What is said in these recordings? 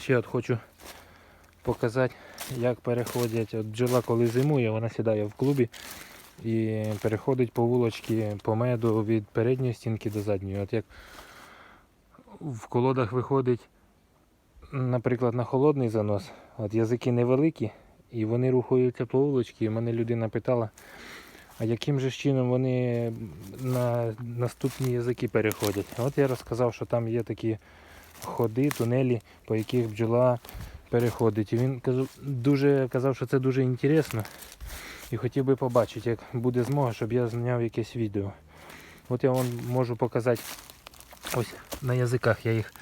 ще от хочу показати, як переходять. От бджола, коли зимує, вона сідає в клубі і переходить по вулочці по меду від передньої стінки до задньої. От як в колодах виходить, наприклад, на холодний занос, от язики невеликі, і вони рухаються по вулочці. І мене людина питала, а яким же чином вони на наступні язики переходять. От я розказав, що там є такі ходи, тунелі, по яких бджола переходить. І він казав, дуже, казав, що це дуже інтересно. І хотів би побачити, як буде змога, щоб я зняв якесь відео. От я вам можу показати ось на язиках я їх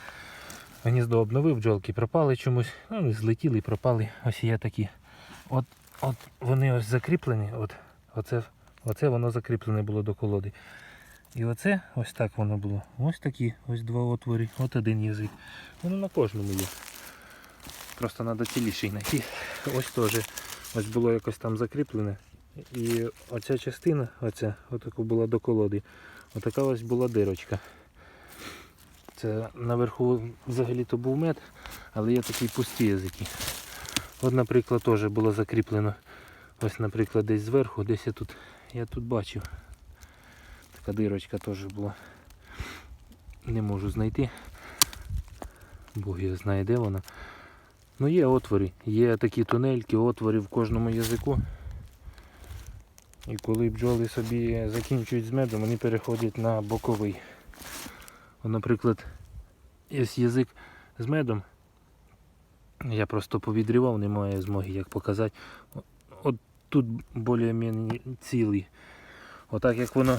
гніздо обновив, бджолки пропали чомусь, ну, злетіли і пропали. Ось є такі. От, от вони ось закріплені, от, оце, оце воно закріплене було до колоди. І оце ось так воно було. Ось такі, ось два отвори, от один язик. Воно на кожному є. Просто треба ціліший знайти. Ось теж. Ось було якось там закріплене. І оця частина, оця, отаку була до колоди. Отака ось була дирочка. Це наверху взагалі-то був мед, але є такі пусті язики. От, наприклад, теж було закріплено. Ось, наприклад, десь зверху, десь я тут, я тут бачив. Така дирочка теж була. Не можу знайти. Бог його знає, де вона. Ну є отвори, є такі тунельки, отвори в кожному язику. І коли бджоли собі закінчують з медом, вони переходять на боковий. Наприклад, є язик з медом. Я просто повідрівав, немає змоги як показати. От тут більш-менш цілий. Отак як воно,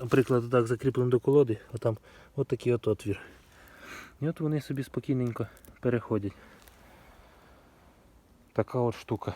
наприклад, так закріплено до колоди, а там от такий от отвір. І от вони собі спокійненько переходять. Така от штука.